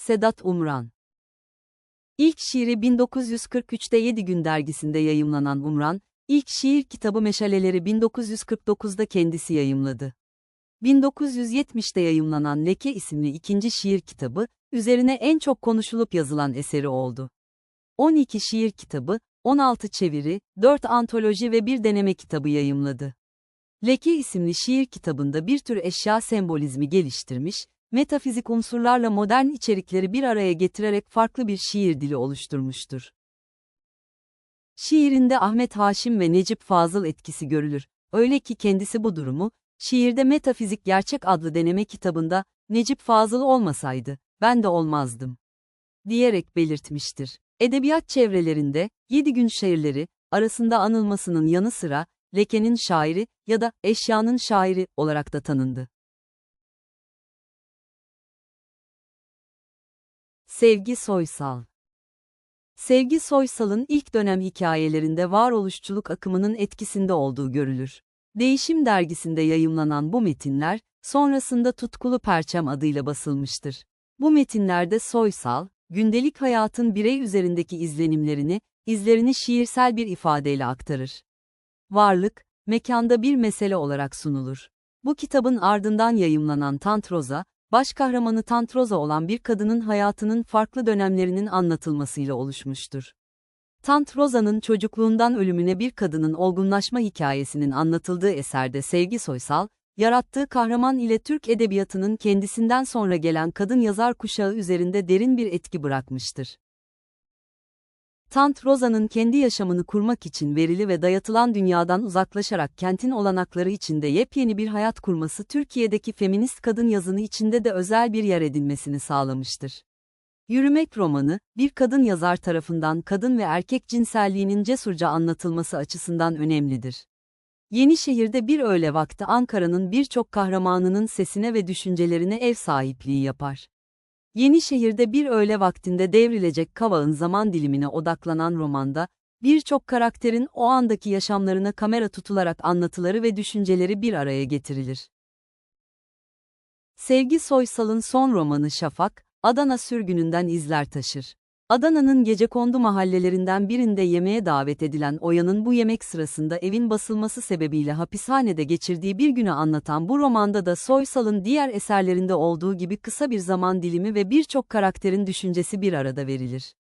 Sedat Umran İlk şiiri 1943'te 7 Gün dergisinde yayımlanan Umran, ilk şiir kitabı Meşaleleri 1949'da kendisi yayımladı. 1970'te yayımlanan Leke isimli ikinci şiir kitabı, üzerine en çok konuşulup yazılan eseri oldu. 12 şiir kitabı, 16 çeviri, 4 antoloji ve bir deneme kitabı yayımladı. Leke isimli şiir kitabında bir tür eşya sembolizmi geliştirmiş, metafizik unsurlarla modern içerikleri bir araya getirerek farklı bir şiir dili oluşturmuştur. Şiirinde Ahmet Haşim ve Necip Fazıl etkisi görülür. Öyle ki kendisi bu durumu, şiirde Metafizik Gerçek adlı deneme kitabında, Necip Fazıl olmasaydı, ben de olmazdım. Diyerek belirtmiştir. Edebiyat çevrelerinde, Yedi Gün şiirleri, arasında anılmasının yanı sıra, Leke'nin şairi ya da eşyanın şairi olarak da tanındı. Sevgi Soysal Sevgi Soysal'ın ilk dönem hikayelerinde varoluşçuluk akımının etkisinde olduğu görülür. Değişim dergisinde yayımlanan bu metinler, sonrasında Tutkulu Perçem adıyla basılmıştır. Bu metinlerde Soysal, gündelik hayatın birey üzerindeki izlenimlerini, izlerini şiirsel bir ifadeyle aktarır. Varlık, mekanda bir mesele olarak sunulur. Bu kitabın ardından yayımlanan Tantroza, baş kahramanı Tantroza olan bir kadının hayatının farklı dönemlerinin anlatılmasıyla oluşmuştur. Tantroza'nın çocukluğundan ölümüne bir kadının olgunlaşma hikayesinin anlatıldığı eserde Sevgi Soysal, yarattığı kahraman ile Türk edebiyatının kendisinden sonra gelen kadın yazar kuşağı üzerinde derin bir etki bırakmıştır. Tant Roza'nın kendi yaşamını kurmak için verili ve dayatılan dünyadan uzaklaşarak kentin olanakları içinde yepyeni bir hayat kurması Türkiye'deki feminist kadın yazını içinde de özel bir yer edinmesini sağlamıştır. Yürümek romanı, bir kadın yazar tarafından kadın ve erkek cinselliğinin cesurca anlatılması açısından önemlidir. Yenişehir'de bir öğle vakti Ankara'nın birçok kahramanının sesine ve düşüncelerine ev sahipliği yapar. Yenişehir'de bir öğle vaktinde devrilecek Kavağ'ın zaman dilimine odaklanan romanda, birçok karakterin o andaki yaşamlarına kamera tutularak anlatıları ve düşünceleri bir araya getirilir. Sevgi Soysal'ın son romanı Şafak, Adana sürgününden izler taşır. Adana'nın gecekondu mahallelerinden birinde yemeğe davet edilen Oya'nın bu yemek sırasında evin basılması sebebiyle hapishanede geçirdiği bir günü anlatan bu romanda da Soysal'ın diğer eserlerinde olduğu gibi kısa bir zaman dilimi ve birçok karakterin düşüncesi bir arada verilir.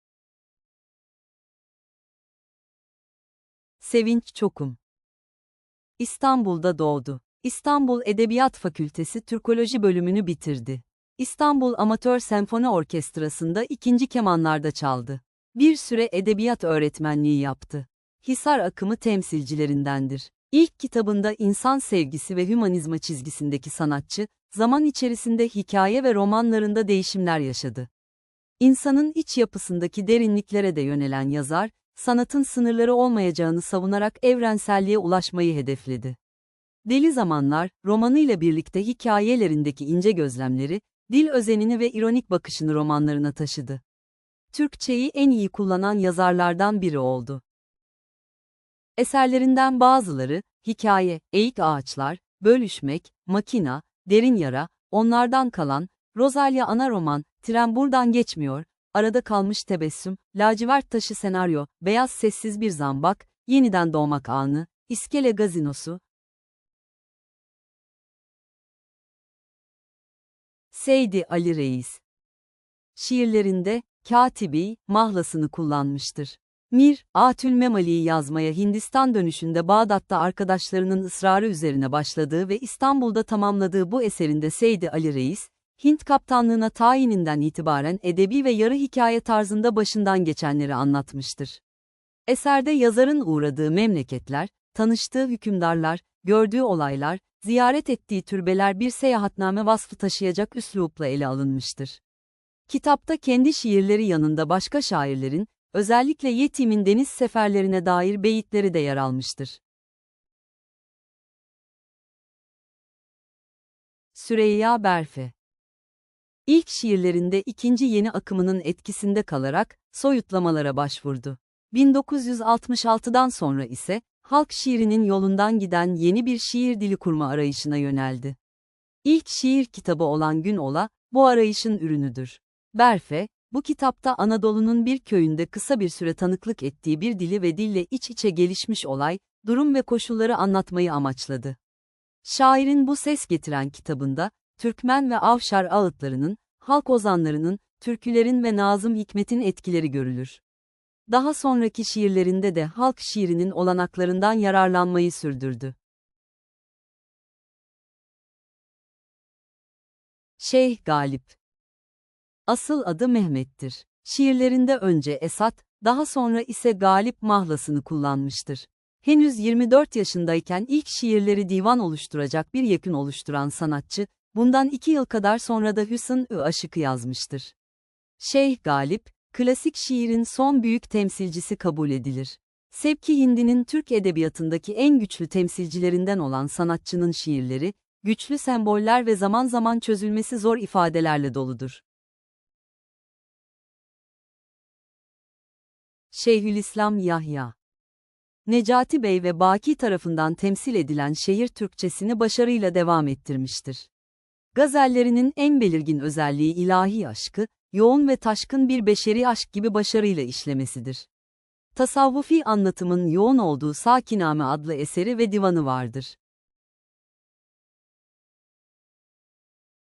Sevinç Çokum İstanbul'da doğdu. İstanbul Edebiyat Fakültesi Türkoloji bölümünü bitirdi. İstanbul Amatör Senfoni Orkestrası'nda ikinci kemanlarda çaldı. Bir süre edebiyat öğretmenliği yaptı. Hisar akımı temsilcilerindendir. İlk kitabında insan sevgisi ve hümanizma çizgisindeki sanatçı, zaman içerisinde hikaye ve romanlarında değişimler yaşadı. İnsanın iç yapısındaki derinliklere de yönelen yazar, sanatın sınırları olmayacağını savunarak evrenselliğe ulaşmayı hedefledi. Deli Zamanlar, romanıyla birlikte hikayelerindeki ince gözlemleri, dil özenini ve ironik bakışını romanlarına taşıdı. Türkçeyi en iyi kullanan yazarlardan biri oldu. Eserlerinden bazıları, hikaye, eğik ağaçlar, bölüşmek, makina, derin yara, onlardan kalan, Rosalia ana roman, tren buradan geçmiyor, arada kalmış tebessüm, lacivert taşı senaryo, beyaz sessiz bir zambak, yeniden doğmak anı, iskele gazinosu, Seydi Ali Reis. Şiirlerinde, katibi, mahlasını kullanmıştır. Mir, Atül Memali'yi yazmaya Hindistan dönüşünde Bağdat'ta arkadaşlarının ısrarı üzerine başladığı ve İstanbul'da tamamladığı bu eserinde Seydi Ali Reis, Hint kaptanlığına tayininden itibaren edebi ve yarı hikaye tarzında başından geçenleri anlatmıştır. Eserde yazarın uğradığı memleketler, tanıştığı hükümdarlar, gördüğü olaylar, ziyaret ettiği türbeler bir seyahatname vasfı taşıyacak üslupla ele alınmıştır. Kitapta kendi şiirleri yanında başka şairlerin, özellikle Yetim'in deniz seferlerine dair beyitleri de yer almıştır. Süreyya Berfe İlk şiirlerinde ikinci yeni akımının etkisinde kalarak, soyutlamalara başvurdu. 1966'dan sonra ise, halk şiirinin yolundan giden yeni bir şiir dili kurma arayışına yöneldi. İlk şiir kitabı olan Gün Ola, bu arayışın ürünüdür. Berfe, bu kitapta Anadolu'nun bir köyünde kısa bir süre tanıklık ettiği bir dili ve dille iç içe gelişmiş olay, durum ve koşulları anlatmayı amaçladı. Şairin bu ses getiren kitabında, Türkmen ve Avşar ağıtlarının, halk ozanlarının, türkülerin ve Nazım Hikmet'in etkileri görülür. Daha sonraki şiirlerinde de halk şiirinin olanaklarından yararlanmayı sürdürdü. Şeyh Galip Asıl adı Mehmet'tir. Şiirlerinde önce Esat, daha sonra ise Galip mahlasını kullanmıştır. Henüz 24 yaşındayken ilk şiirleri divan oluşturacak bir yakın oluşturan sanatçı, bundan iki yıl kadar sonra da Hüsn-ı Aşık'ı yazmıştır. Şeyh Galip, klasik şiirin son büyük temsilcisi kabul edilir. Sevki Hindi'nin Türk edebiyatındaki en güçlü temsilcilerinden olan sanatçının şiirleri, güçlü semboller ve zaman zaman çözülmesi zor ifadelerle doludur. Şeyhülislam Yahya Necati Bey ve Baki tarafından temsil edilen şehir Türkçesini başarıyla devam ettirmiştir. Gazellerinin en belirgin özelliği ilahi aşkı, yoğun ve taşkın bir beşeri aşk gibi başarıyla işlemesidir. Tasavvufi anlatımın yoğun olduğu Sakiname adlı eseri ve divanı vardır.